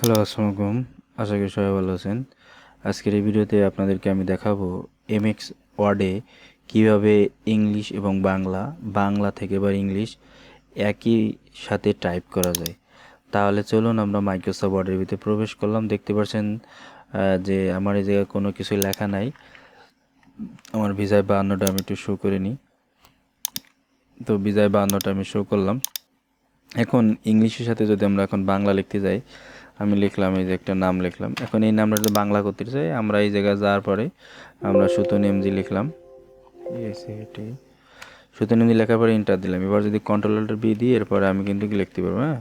Hello, আসসালামু আলাইকুম। আশা করি সবাই ভালো আছেন। আজকের এই ভিডিওতে আপনাদেরকে আমি দেখাবো এমএক্স ওয়ার্ডে কীভাবে ইংলিশ এবং বাংলা বাংলা থেকে এবার ইংলিশ একই সাথে টাইপ করা যায়। তাহলে চলুন আমরা মাইক্রোসফট ওয়ার্ডের ভিতরে প্রবেশ করলাম। দেখতে পাচ্ছেন যে আমার এই জায়গায় কোনো কিছু লেখা নাই। আমার ভিসায় বাহান্নটা আমি একটু শো করে নিই। তো ভিসায় বাহান্নটা আমি শো করলাম। এখন ইংলিশের সাথে যদি আমরা এখন বাংলা লিখতে যাই আমি লিখলাম, এই যে একটা নাম লিখলাম। এখন এই নামটা যদি বাংলা করতে চাই আমরা এই জায়গায় যাওয়ার পরে আমরা সুতন এমজি লিখলাম। এসএটি সুতন এমজি লেখার পরে ইন্টার দিলাম। এবার যদি কন্ট্রোলারটা বি দিই, এরপরে আমি কিন্তু লিখতে পারব হ্যাঁ?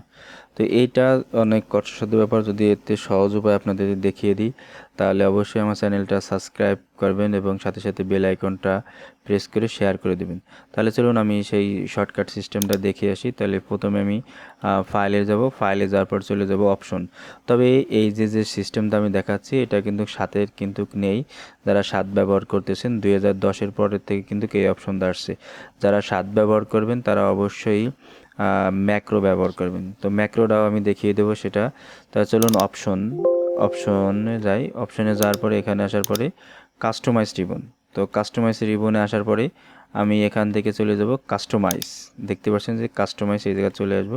তো এইটা অনেক কষ্টসাধ্য ব্যাপার। যদি এতে সহজ উপায় আপনাদের দেখিয়ে দিই, তাহলে অবশ্যই আমার চ্যানেলটা সাবস্ক্রাইব করবেন এবং সাথে সাথে বেল আইকনটা প্রেস করে শেয়ার করে দেবেন। তাহলে চলুন আমি সেই শর্টকাট সিস্টেমটা দেখে আসি। তাহলে প্রথমে আমি ফাইলে যাব। ফাইলে যাওয়ার পর চলে যাব অপশন তবে এই যে যে সিস্টেমটা আমি দেখাচ্ছি, এটা কিন্তু সাতের কিন্তু নেই। যারা সাত ব্যবহার করতেছেন, দুই হাজার দশের পরের থেকে কিন্তু এই অপশনটা আসছে। যারা সাত ব্যবহার করবেন, তারা অবশ্যই ম্যাক্রো ব্যবহার করবেন। তো ম্যাক্রোটাও আমি দেখিয়ে দেবো সেটা। তা চলুন অপশন অপশনে যাই। অপশনে যাওয়ার পরে, এখানে আসার পরে কাস্টমাইজ রিবন তো কাস্টমাইজ রিবনে আসার পরে আমি এখান থেকে চলে যাব কাস্টমাইজ দেখতে পাচ্ছেন যে কাস্টমাইজ এই জায়গায় চলে আসব।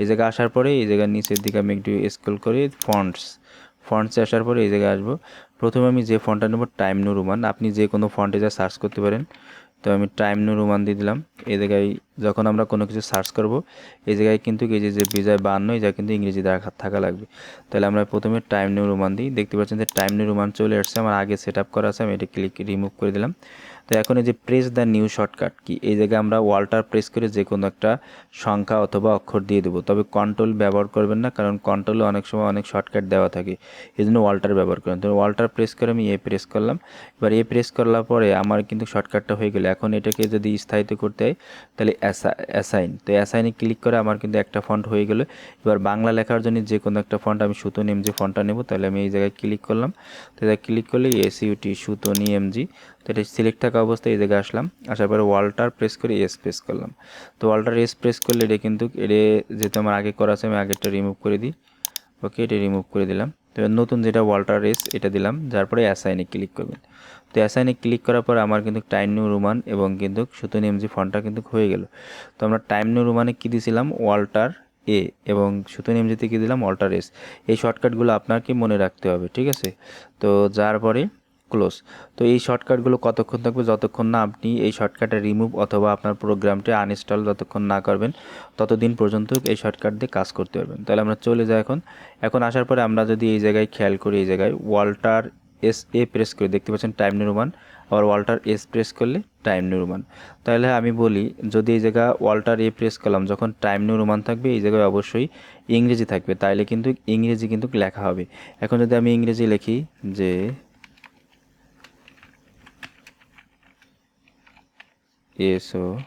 এই জায়গায় আসার পরে, এই জায়গার নিচের দিকে আমি একটু স্ক্রল করে ফন্টস ফন্টসে আসার পরে এই জায়গায় আসব। প্রথমে আমি যে ফন্টটা নেব টাইম নো রোমান আপনি যে কোনো ফন্টে যা সার্চ করতে পারেন। তো আমি টাইম নো রোমান দিয়ে দিলাম। এই জায়গায় যখন আমরা কোনো কিছু সার্চ করব, এই জায়গায় কিন্তু এই যে যে বিজয় বান্ন জায়গায় কিন্তু ইংরেজি দেখা, থাকা লাগবে। তাহলে আমরা প্রথমে টাইম নিউ রোমান দিই। দেখতে পাচ্ছেন যে টাইম নিউ রোমান চলে আসছে, আমার আগে সেট আপ করা আছে, আমি এটা ক্লিক রিমুভ করে দিলাম। তো এখন এই যে press the new shortcut key, এই জায়গায় আমরা ওয়াল্টার প্রেস করে যে কোনো একটা সংখ্যা অথবা অক্ষর দিয়ে দেবো। তবে কন্ট্রোল ব্যবহার করবেন না, কারণ কন্ট্রোলে অনেক সময় অনেক শর্টকাট দেওয়া থাকে। এই জন্য ওয়াল্টার ব্যবহার করেন তো ওয়ালটার প্রেস করে আমি এ প্রেস করলাম। এবার এ প্রেস করলার পরে আমার কিন্তু শর্টকাটটা হয়ে গেলো। এখন এটাকে যদি স্থায়িত করতে হয় তাহলে অ্যাসাইন তো অ্যাসাইনে ক্লিক করে আমার কিন্তু একটা ফন্ট হয়ে গেলো। এবার বাংলা লেখার জন্য যে কোনো একটা ফন্ট আমি সুতন এমজি ফন্টটা নেব, তাহলে আমি এই জায়গায় ক্লিক করলাম। তো এটা ক্লিক করলে এসইউটি সুতনি এমজি। তো এটা সিলেক্ট থাকা অবস্থায় এই জায়গায় আসলাম। আসার পরে ওয়ালটার প্রেস করে এস প্রেস করলাম। তো ওয়ালটার এস প্রেস করলে এটা কিন্তু, এটা যেহেতু আমার আগে করা আছে, আমি আগেরটা রিমুভ করে দিই। ওকে এটা রিমুভ করে দিলাম। তো নতুন যেটা ওয়াল্টার রেস, এটা দিলাম, যার পরে অ্যাসাইনে ক্লিক করবেন। তো অ্যাসাইনে ক্লিক করার পর আমার কিন্তু টাইম নিউ রুমান এবং কিন্তু সুতো এমজি ফন্টটা কিন্তু হয়ে গেল। তো আমরা টাইম নিউ রুমানে কী দিয়েছিলাম ওয়াল্টার এ এবং সুতো এমজিতে কী দিলাম? Alter S. এই শর্টকাটগুলো আপনাকে মনে রাখতে হবে, ঠিক আছে? তো যার পরে ক্লোজ তো এই শর্টকাটগুলো কতক্ষণ থাকবে, যতক্ষণ না আপনি এই শর্টকাটে রিমুভ অথবা আপনার প্রোগ্রামটি আনইনস্টল যতক্ষণ না করবেন, ততদিন পর্যন্ত এই শর্টকাট দিয়ে কাজ করতে পারবেন। তাহলে আমরা চলে যাই এখন। এখন আসার পরে আমরা যদি এই জায়গায় খেয়াল করি, এই জায়গায় ওয়াল্টার এস এ প্রেস করে, দেখতে পাচ্ছেন টাইম নির্মাণ, আবার ওয়াল্টার এস প্রেস করলে টাইম নির্মাণ। তাহলে আমি বলি, যদি এই জায়গা ওয়াল্টার এ প্রেস করলাম, যখন টাইম নির্মাণ থাকবে, এই জায়গায় অবশ্যই ইংরেজি থাকবে, তাইলে কিন্তু ইংরেজি কিন্তু লেখা হবে। এখন যদি আমি ইংরেজি লিখি যে এসো।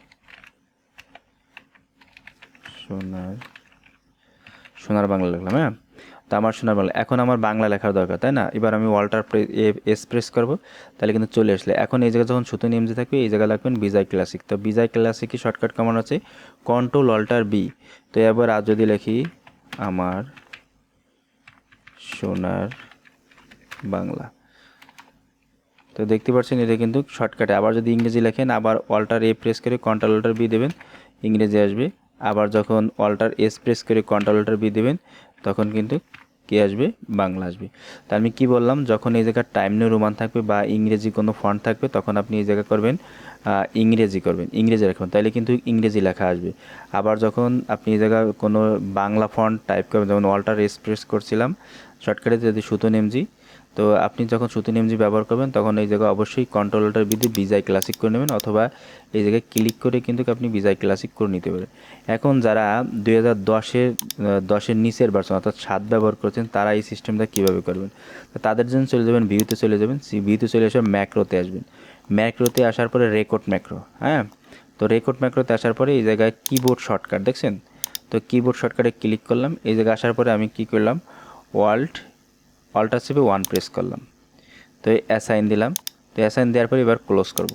সোনার সোনার বাংলা লিখলাম হ্যাঁ? তো আমার সোনার বাংলা এখন আমার বাংলা লেখার দরকার, তাই না? এবার আমি ওয়াল্টার এস প্রেস করব, তাহলে কিন্তু চলে আসলে। এখন এই জায়গায় যখন সুতো এমজি থাকবে, এই জায়গায় লাগবেন বিজয় ক্লাসিক। তো বিজয় ক্লাসিকই শর্টকাট কেমন আছে? Control alter B. তো এবার আর যদি লেখি আমার সোনার বাংলা। তো দেখতে পাচ্ছেন এটা কিন্তু শর্টকাটে আবার যদি ইংরেজি লেখেন, আবার অল্টার এ প্রেস করে কন্ট্রোল অল্টার বি দেবেন, ইংরেজি আসবে। আবার যখন অল্টার এস প্রেস করে কন্ট্রোল অল্টার বি দেবেন, তখন কিন্তু কি আসবে, বাংলা আসবে। তা আমি কি বললাম, যখন এই জায়গায় টাইম নিউ রোমান থাকবে বা ইংরেজি কোনো ফন্ট থাকবে, তখন আপনি এই জায়গা করবেন ইংরেজি করবেন। ইংরেজি রাখবেন তাহলে কিন্তু ইংরেজি লেখা আসবে। আবার যখন আপনি এই জায়গায় কোনো বাংলা ফন্ট টাইপ করবেন, যেমন অল্টার এস প্রেস করছিলাম শর্টকাটে যদি সুতন এমজি তো আপনি যখন সুতিন এমজি ব্যবহার করবেন, তখন এই জায়গায় অবশ্যই কন্ট্রোলটার বিধি বিজাই ক্লাসিক করে নেবেন অথবা এই জায়গায় ক্লিক করে কিন্তু আপনি বিজাই ক্লাসিক করে নিতে পারেন। এখন যারা দুই হাজার দশের দশের নিচের ভার্সন অর্থাৎ সাত ব্যবহার করছেন, তারা এই সিস্টেমটা কীভাবে করবেন? তাদের জন্য চলে যাবেন ভিউতে চলে যাবেন সি ভিউতে চলে এসে ম্যাক্রোতে আসবেন। ম্যাক্রোতে আসার পরে রেকর্ড ম্যাক্রো হ্যাঁ? তো রেকর্ড ম্যাক্রোতে আসার পরে এই জায়গায় কিবোর্ড শর্টকাট দেখছেন? তো কিবোর্ড শর্টকাটে ক্লিক করলাম, এই জায়গায় আসার পরে আমি কি করলাম? ওয়াল্ট অল্টার চেপে ওয়ান প্রেস করলাম। তো অ্যাসাইন দিলাম। তো অ্যাসাইন দেওয়ার পরে এবার ক্লোজ করব।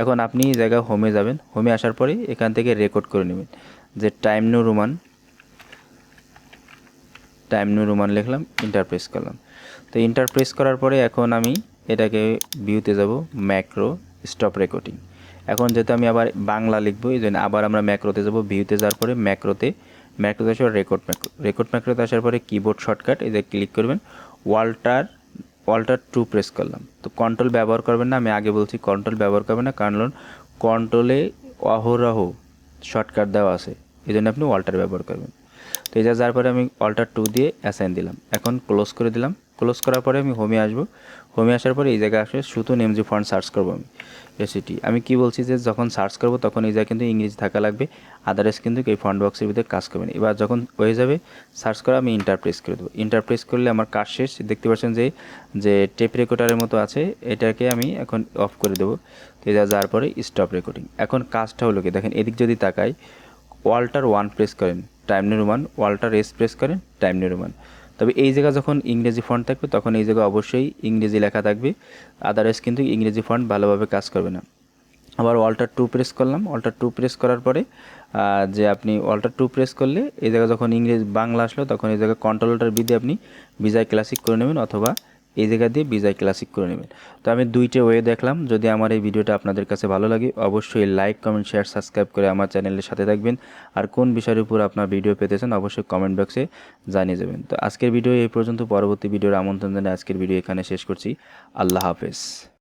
এখন আপনি জায়গায় হোমে যাবেন। হোমে আসার পরে এখান থেকে রেকর্ড করে নেবেন। যে time no Roman time new Roman লিখলাম ইন্টার প্রেস করলাম। তো ইন্টার প্রেস করার পরে এখন আমি এটাকে ভিউতে যাব ম্যাক্রো স্টপ রেকর্ডিং এখন যেহেতু আমি আবার বাংলা লিখব, এই জন্য আবার আমরা ম্যাক্রোতে যাব ভিউতে যাওয়ার পরে ম্যাক্রোতে ম্যাক্রোতে আসার রেকর্ড ম্যাক্রো রেকর্ড ম্যাক্রোতে আসার পরে কিবোর্ড শর্টকাট যে ক্লিক করবেন। ওয়াল্টার ওয়াল্টার টু প্রেস করলাম। তো কন্ট্রোল ব্যবহার করবেন না, আমি আগে বলছি কন্ট্রোল ব্যবহার করবেন না, কারণ কন্ট্রোলে অহরহ শর্টকাট দেওয়া আছে। এই জন্য আপনি ওয়াল্টার ব্যবহার করবেন। তো এটা যার পরে আমি অল্টার টু দিয়ে অ্যাসাইন দিলাম। এখন ক্লোজ করে দিলাম। ক্লোজ করার পরে আমি হোমে আসব। হোমে আসার পরে এই জায়গায় আসবে সুতো এমজি ফন্ট সার্চ করব আমি এসিটি আমি কি বলছি যে যখন সার্চ করব তখন এই জায়গায় কিন্তু ইংরেজি থাকা লাগবে আদারওয়াইজ কিন্তু এই ফন্ট বক্সের ভিতরে কাজ করবে না। এবার যখন হয়ে যাবে সার্চ করা আমি ইন্টারপ্রেস করে দেবো। ইন্টারপ্রেস করলে আমার কাজ শেষ, দেখতে পাচ্ছেন যে যে টেপ রেকর্ডারের মতো আছে, এটাকে আমি এখন অফ করে দেবো। তো এটা যাওয়ার পরে স্টপ রেকর্ডিং এখন কাজটা হলো কি, দেখেন এদিক যদি তাকাই ওয়াল্টার ওয়ান প্রেস করেন time new roman alter S press করেন টাইম নিরুমান তবে এই জায়গা যখন ইংরেজি ফন্ট থাকবে, তখন এই জায়গায় অবশ্যই ইংরেজি লেখা থাকবে। আদারওয়াইজ কিন্তু ইংরেজি ফন্ট ভালোভাবে কাজ করবে না। আবার অল্টার টু প্রেস করলাম। অল্টার টু প্রেস করার পরে যে আপনি অল্টার টু প্রেস করলে, এই জায়গায় যখন ইংরেজি, বাংলা আসলো, তখন এই জায়গায় কন্ট্রোলটার বিধি আপনি বিজয় ক্লাসিক করে নেবেন অথবা এই জায়গা দিয়ে বিজয় ক্লাসিক করে নেবেন। তো আমি দুইটা ওয়ে দেখলাম। যদি আমার এই ভিডিওটা আপনাদের কাছে ভালো লাগে, অবশ্যই লাইক কমেন্ট শেয়ার সাবস্ক্রাইব করে আমার চ্যানেলের সাথে থাকবেন। আর কোন বিষয়ের উপর আপনার ভিডিও পেতে চান অবশ্যই কমেন্ট বক্সে জানিয়ে যাবেন। তো আজকের ভিডিও এই পর্যন্ত। পরবর্তী ভিডিওর আমন্ত্রণ জানিয়ে আজকের ভিডিও এখানে শেষ করছি। আল্লাহ হাফেজ।